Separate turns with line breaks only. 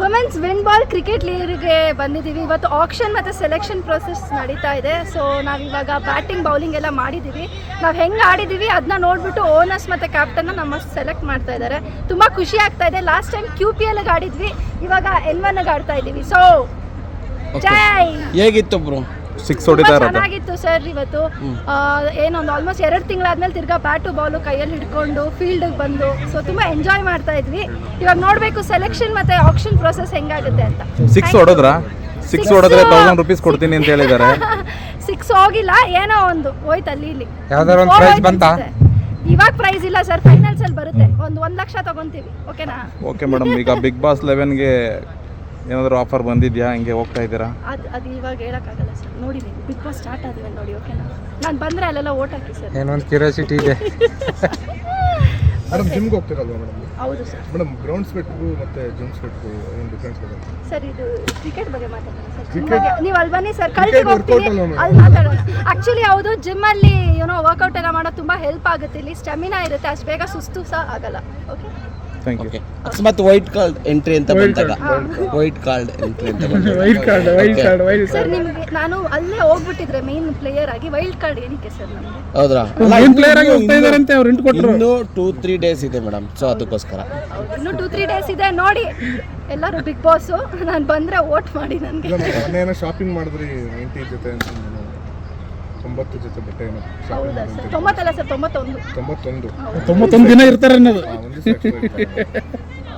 Women's win ball cricket ಲೀಗ್ಗೆ ಬಂದಿದ್ದೀವಿ. ಇವತ್ತು ಆಕ್ಷನ್ ಮತ್ತು ಸೆಲೆಕ್ಷನ್ ಪ್ರೊಸೆಸ್ ನಡೀತಾ ಇದೆ. ಸೊ ನಾವಿವಾಗ ಇವಾಗ ಬ್ಯಾಟಿಂಗ್ ಬೌಲಿಂಗ್ ಎಲ್ಲ ಮಾಡಿದ್ದೀವಿ. ನಾವು ಹೆಂಗೆ ಆಡಿದ್ದೀವಿ ಅದನ್ನ ನೋಡಿಬಿಟ್ಟು ಓನರ್ಸ್ ಮತ್ತು ಕ್ಯಾಪ್ಟನ್ನ ನಮ್ಮ ಸೆಲೆಕ್ಟ್ ಮಾಡ್ತಾ ಇದ್ದಾರೆ. ತುಂಬ ಖುಷಿ ಆಗ್ತಾ ಇದೆ. ಲಾಸ್ಟ್ ಟೈಮ್ ಕ್ಯೂ ಪಿ ಎಲ್ಗೆ ಆಡಿದ್ವಿ. ಇವಾಗ ಎನ್ ಒನ್ಗೆ ಆಡ್ತಾ ಇದ್ದೀವಿ. ಸೊ ಜೈ!
ಹೇಗಿತ್ತು ಬ್ರೋ
ಸಿಕ್ಸ್
ತುಂಬಾ
ಹೊಡಿತಾ ಇರೋದು.
ಚೆನ್ನಾಗಿತ್ತು ಸರ್ ಇವತ್ತು. ಆ, ಏನೊಂದು ಆಲ್ಮೋಸ್ಟ್ ಎರಡು ತಿಂಗಳಾದ್ಮೇಲೆ ತಿರ್ಗಾ ಬ್ಯಾಟು ಬಾಲು ಕೈಯಲ್ಲಿ ಹಿಡ್ಕೊಂಡು ಫೀಲ್ಡಿಗೆ ಬಂದು ಸೊ ತುಂಬಾ ಎಂಜಾಯ್ ಮಾಡ್ತಾ ಇದ್ವಿ. ಇವಾಗ ನೋಡಬೇಕು ಸೆಲೆಕ್ಷನ್ ಮತ್ತೆ ಆಕ್ಷನ್ ಪ್ರೊಸೆಸ್ ಹೆಂಗಾಗುತ್ತೆ ಅಂತ.
ಸಿಕ್ಸ್ ಹೊಡೆದ್ರ? ಸಿಕ್ಸ್ ಹೊಡೆದ್ರೆ ತೌಸಂಡ್ ರುಪೀಸ್ ಕೊಡ್ತೀನಿ ಅಂತ ಹೇಳಿದ್ದಾರೆ.
ಸಿಕ್ಸ್ ಹೋಗಿಲ್ಲ ಏನೋ ಒಂದು ಹೋಯ್ತು ಅಲ್ಲಿ ಇಲ್ಲಿ.
ಯಾವ್ದಾದ್ರು ಒಂದು
ಪ್ರೈಸ್
ಬಂತಾ?
ಇವಾಗ ಪ್ರೈಸ್ ಇಲ್ಲ ಸರ್ ಫೈನಲ್ಸ್ ಅಲ್ಲಿ ಬರುತ್ತೆ. ಒಂದು ಒಂದ್ ಲಕ್ಷ ತಗೊಂತೀವಿ ಓಕೆನಾ
ಓಕೆ ಮೇಡಮ್ ಈಗ ಬಿಗ್ ಬಾಸ್ ಲೆವೆನ್ಗೆ ಏನಾದರೂ ಆಫರ್ ಬಂದಿದ್ಯಾ? ಹಿಂಗೆ ಹೋಗ್ತಾ ಇದ್ದೀರಾ?
ಅದು ಅದು ಇವಾಗ ಹೇಳೋಕ್ಕಾಗಲ್ಲ ಸರ್. ನೋಡಿ ಬಿಗ್ ಬಾಸ್ ಸ್ಟಾರ್ಟ್ ಆದ್ಮೇಲೆ ನೋಡಿ ಓಕೆನಾ ನಾನು ಬಂದರೆ ಅಲ್ಲೆಲ್ಲ ಓಟ್ ಹಾಕಿ ಸರ್.
ಏನೊಂದು ಕ್ಯೂರಿಯಾಸಿಟಿ ಇದೆ.
ಮೇಡಮ್ ಜಿಮ್ಗೆ ಹೋಗ್ತಿರಲ್ವಾ ಮೇಡಮ್
ಹೌದು ಸರ್.
ಮೇಡಮ್ ಗ್ರೌಂಡ್ ಸ್ವೆಟ್ಗೂ ಮತ್ತೆ ಜಿಮ್ ಸ್ವೆಟ್ಗೂ ಏನು ಡಿಫ್ರೆನ್ಸ್ ಬರುತ್ತೆ
ಸರ್ ಇದು ಕ್ರಿಕೆಟ್ ಬಗ್ಗೆ ಮಾತಾಡೋಣ ಸರ್.
Cricket?
ನೀವು ಅಲ್ಲಿ ಬನ್ನಿ ಸರ್ ಕಳ್ಸಿಗೆ ಹೋಗ್ತೀನಿ. ಅಲ್ಲಿ ಮಾತಾಡೋಣ ಆ್ಯಕ್ಚುಲಿ ಹೌದು ಜಿಮ್ಮಲ್ಲಿ ಏನೋ ವರ್ಕೌಟ್ ಎಲ್ಲ ಮಾಡೋದು ತುಂಬ ಹೆಲ್ಪ್ ಆಗುತ್ತೆ. ಇಲ್ಲಿ ಸ್ಟೆಮಿನಾ ಇರುತ್ತೆ ಅಷ್ಟು ಬೇಗ ಸುಸ್ತು ಸಹ ಆಗಲ್ಲ ಓಕೆ
ಥ್ಯಾಂಕ್ ಯು
ಓಕೆ ಅಕಸ್ಮಾತ್ ವೈಟ್ ಕಾರ್ಡ್ ಎಂಟ್ರಿ ಅಂತ ಬಂದಾಗ. ವೈಟ್ ಕಾರ್ಡ್ ಎಂಟ್ರಿ ಅಂತ white card white card
sir ನಿಮಗೆ ನಾನು ಅಲ್ಲೇ ಹೋಗ್ಬಿಟ್ಟಿದ್ರೆ ಮೇನ್ ಪ್ಲೇಯರ್ ಆಗಿ ವೈಲ್ಡ್ ಕಾರ್ಡ್ ಏನಕ್ಕೆ ಸರ್ ನಮಗೆ?
ಹೌದ್ರಾ?
player ಆಗಿ ಹೋಗ್ತಾ ಇದಾರಂತೆ ಅವ್ರು ಇಂಟ್ ಕೊಟ್ರು.
ಇನ್ನು ಟೂ ತ್ರೀ ಡೇಸ್ ಇದೆ ಮೇಡಮ್ ಸೊ ಅದಕ್ಕೋಸ್ಕರ.
ಇನ್ನು ಟೂ ತ್ರೀ ಡೇಸ್ ಇದೆ. ನೋಡಿ ಎಲ್ಲರೂ ಬಿಗ್ ಬಾಸ್ ನಾನು ಬಂದ್ರೆ ವೋಟ್ ಮಾಡಿ ನನಗೆ.
ಮೊನ್ನೆ ಏನೋ ಶಾಪಿಂಗ್ ಮಾಡಿದ್ರಿ ನೈಂಟಿ ಜೊತೆ ಅಂತ ತೊಂಬತ್ತು ಜೊತೆ ಬಟ್ಟೆ ಏನೋ
ಹೌದಾ
ಶಾಪಿಂಗ್
ಸರ್? ತೊಂಬತ್ತಲ್ಲ ಸರ್? ತೊಂಬತ್ತೊಂದು.
ತೊಂಬತ್ತೊಂದು.
ತೊಂಬತ್ತೊಂದು ದಿನ ಇರ್ತಾರೆ ಅನ್ನೋದು.